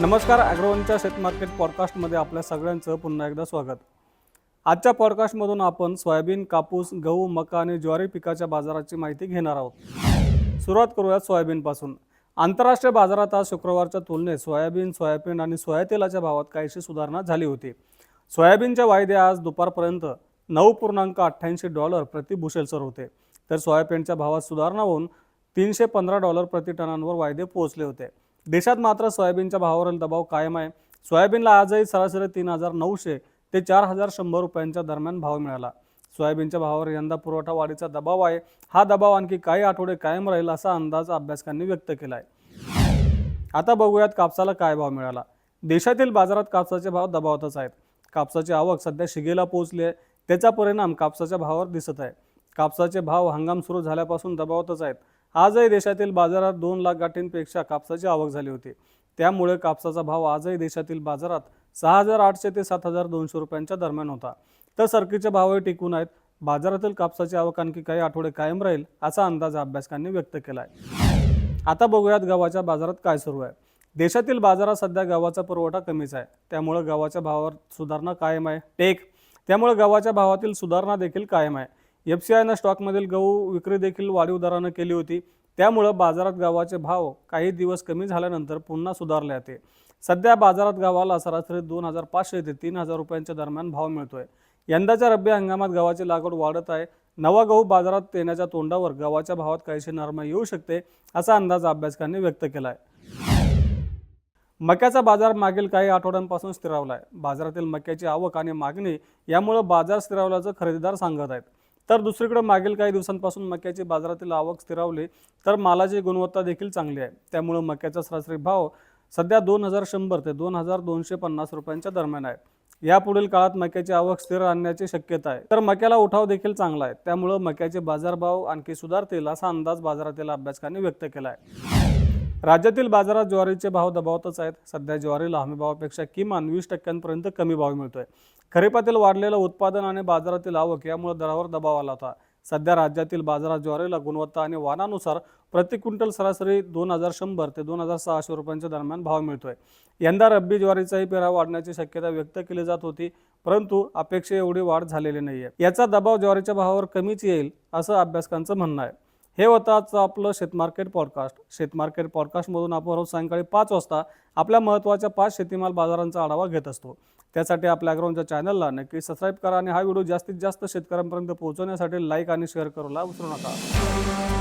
नमस्कार ॲग्रोवनच्या शेत मार्केट पॉडकास्टमध्ये आपल्या सगळ्यांचं पुन्हा एकदा स्वागत. आजच्या पॉडकास्टमधून आपण सोयाबीन कापूस गहू मका आणि ज्वारी पिकाच्या बाजाराची माहिती घेणार आहोत. सुरुवात करूयात सोयाबीनपासून आंतरराष्ट्रीय बाजारात आज शुक्रवारच्या तुलनेत सोयाबीन सोयाबीन आणि सोयातेलाच्या भावात काहीशी सुधारणा झाली होती. सोयाबीनच्या वायदे आज दुपारपर्यंत नऊ पूर्णांक अठ्ठ्याऐंशी डॉलर प्रति बुशेलसर होते. तर सोयाबीनच्या भावात सुधारणा होऊन तीनशे पंधरा डॉलर प्रति टनांवर वायदे पोहोचले होते. देशात मात्र सोयाबीनच्या भावावरील दबाव कायम आहे. सोयाबीनला आजही सरासरी तीन हजार नऊशे ते चार हजार शंभर रुपयांच्या दरम्यान भाव मिळाला. सोयाबीनच्या भावावर यंदा पुरवठा वाढीचा दबाव आहे. हा दबाव आणखी काही आठवडे कायम राहील असा अंदाज अभ्यासकांनी व्यक्त केला आहे आता बघूयात कापसाला काय भाव मिळाला. देशातील बाजारात कापसाचे भाव दबावतच आहेत. कापसाची आवक सध्या शिगेला पोहोचली आहे. त्याचा परिणाम कापसाच्या भावावर दिसत आहे. कापसाचे भाव हंगाम सुरू झाल्यापासून दबावतच आहेत. आजही देशातील बाजारात दोन लाख गाठींपेक्षा कापसाची आवक झाली होती. त्यामुळे कापसाचा भाव आजही देशातील बाजारात सहा हजार आठशे ते सात हजार दोनशे रुपयांच्या दरम्यान होता. तर सरकीचे भावही टिकून आहेत. बाजारातील कापसाची आवक आणखी काही आठवडे कायम राहील असा अंदाज अभ्यासकांनी व्यक्त केला आहे आता बघूयात गव्हाच्या बाजारात काय सुरू आहे. देशातील बाजारात सध्या गव्हाचा पुरवठा कमीच आहे. त्यामुळे गव्हाच्या भावावर सुधारणा कायम आहे. टेक. त्यामुळे गव्हाच्या भावातील सुधारणा देखील कायम आहे. एफ सी आयनं स्टॉकमधील गहू विक्री देखील वाढीव दरानं केली होती. त्यामुळं बाजारात गव्हाचे भाव काही दिवस कमी झाल्यानंतर पुन्हा सुधारले होते सध्या बाजारात गव्हाला सरासरी दोन हजार पाचशे ते तीन हजार रुपयांच्या दरम्यान भाव मिळतोय. यंदाच्या रब्बी हंगामात गव्हाची लागवड वाढत आहे. नवा गहू बाजारात येण्याच्या तोंडावर गव्हाच्या भावात काहीशी नरमाई येऊ शकते असा अंदाज अभ्यासकांनी व्यक्त केला आहे मक्याचा बाजार मागील काही आठवड्यांपासून स्थिरावला आहे बाजारातील मक्याची आवक आणि मागणी यामुळे बाजार स्थिरावल्याचं खरेदीदार सांगत आहेत. तर दुसरीकडे मागील काही दिवसांपासून मक्याची बाजारातील आवक स्थिरावली तर मालाची गुणवत्ता देखील चांगली आहे. त्यामुळे मक्याचा सरासरी भाव सध्या दोन हजार शंभर ते दोन हजार दोनशे पन्नास रुपयांच्या दरम्यान आहे. यापुढील काळात मक्याची आवक स्थिर आणण्याची शक्यता आहे. तर मक्याला उठाव देखील चांगला आहे. त्यामुळं मक्याचे बाजारभाव आणखी सुधारतील असा अंदाज बाजारातील अभ्यासकांनी व्यक्त केला आहे. राज्यातील बाजारात ज्वारीचे भाव दबावतच आहेत. सध्या ज्वारीला हमी भावापेक्षा किमान वीस टक्क्यांपर्यंत कमी भाव मिळतोय. खरीपातील वाढलेलं उत्पादन आणि बाजारातील आवक यामुळे दरावर दबाव आला होता. सध्या राज्यातील बाजारात ज्वारीला गुणवत्ता आणि वाणानुसार प्रति क्विंटल सरासरी दोन हजार शंभर ते दोन हजार सहाशे रुपयांच्या दरम्यान भाव मिळतोय. यंदा रब्बी ज्वारीचाही पेरा वाढण्याची शक्यता व्यक्त केली जात होती परंतु अपेक्षे एवढी वाढ झालेली नाहीये. याचा दबाव ज्वारीच्या भावावर कमीच येईल असं अभ्यासकांचं म्हणणं आहे. हे होतं आजचं आपलं शेतमार्केट पॉडकास्ट शेतमार्केट पॉडकास्टमधून आपण रोज सायंकाळी पाच वाजता आपल्या महत्त्वाच्या पाच शेतीमाल बाजारांचा आढावा घेत असतो. त्यासाठी आपल्या ग्राउंडच्या चॅनलला नक्की सबस्क्राईब करा आणि हा व्हिडिओ जास्तीत जास्त शेतकऱ्यांपर्यंत पोहोचवण्यासाठी लाईक आणि शेअर करूला विसरू नका.